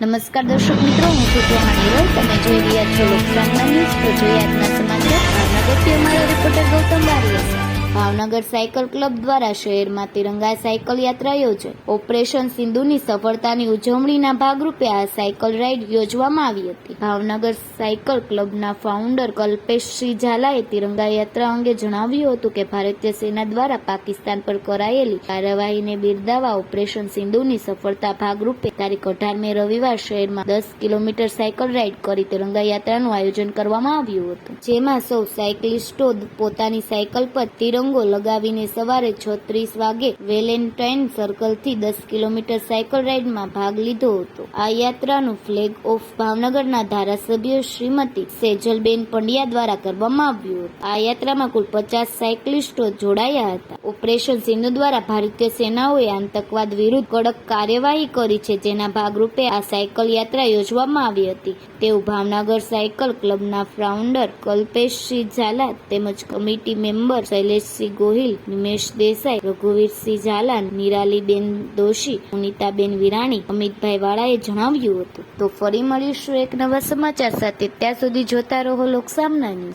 નમસ્કાર દર્શક મિત્રો, હું છું ત્યાં તમે જોઈ રહ્યા છો લોકસાંગના ન્યૂઝ. તો જોઈએ આજના સમાચાર. ભાવનગરથી અમારા રિપોર્ટર ગૌતમ બારીએ ભાવનગર સાયકલ ક્લબ દ્વારા શહેરમાં તિરંગા સાયકલ યાત્રા યોજાઈ ઓપરેશન સિંધુની સફળતાની ઉજવણીના ભાગરૂપે આ સાયકલ રાઇડ યોજવામાં આવી હતી. ભાવનગર સાયકલ ક્લબના ફાઉન્ડર કલ્પેશસિંહ ઝાલાએ તિરંગા યાત્રા અંગે જણાવ્યું હતું કે, ભારતીય સેના દ્વારા પાકિસ્તાન પર કરાયેલી કાર્યવાહીને બિરદાવવા ઓપરેશન સિંધુની સફળતા ભાગરૂપે તારીખ અઢાર મે રવિવાર શહેરમાં દસ કિલોમીટર સાયકલ રાઇડ કરી તિરંગા યાત્રાનું આયોજન કરવામાં આવ્યું હતું. જેમાં સૌ સાયકલિસ્ટો પોતાની સાયકલ પર તિરંગો લગાવીને સવારે છત્રીસ વાગે વેલેન્ટાઇન સર્કલથી દસ કિલોમીટર સાયકલ રાઇડમાં ભાગ લીધો હતો. આ યાત્રાનું ફ્લેગ ઓફ ભાવનગરના ધારાસભ્ય શ્રીમતી સેજલબેન પંડ્યા દ્વારા કરવામાં આવ્યું હતું. આ યાત્રામાં કુલ પચાસ સાયકલિસ્ટો જોડાયા હતા. ઓપરેશન સિંધુ દ્વારા ભારતીય સેનાઓએ આતંકવાદ વિરુદ્ધ કડક કાર્યવાહી કરી છે, જેના ભાગરૂપે આ સાયકલ યાત્રા યોજવામાં આવી હતી. તેવું ભાવનગર સાયકલ ક્લબના ફાઉન્ડર કલ્પેશસિંહ ઝાલા તેમજ કમિટી મેમ્બર શૈલેષસિંહ ગોહિલ, નિમેશ દેસાઈ, રઘુવીરસિંહ ઝાલા નિરાલીબેન દોશી સુનીતાબેન વિરાણી, અમિતભાઈ વાળાએ જણાવ્યું હતું. તો ફરી મળીશું એક નવા સમાચાર સાથે. ત્યાં સુધી જોતા રહો લોકસામના ન્યૂઝ.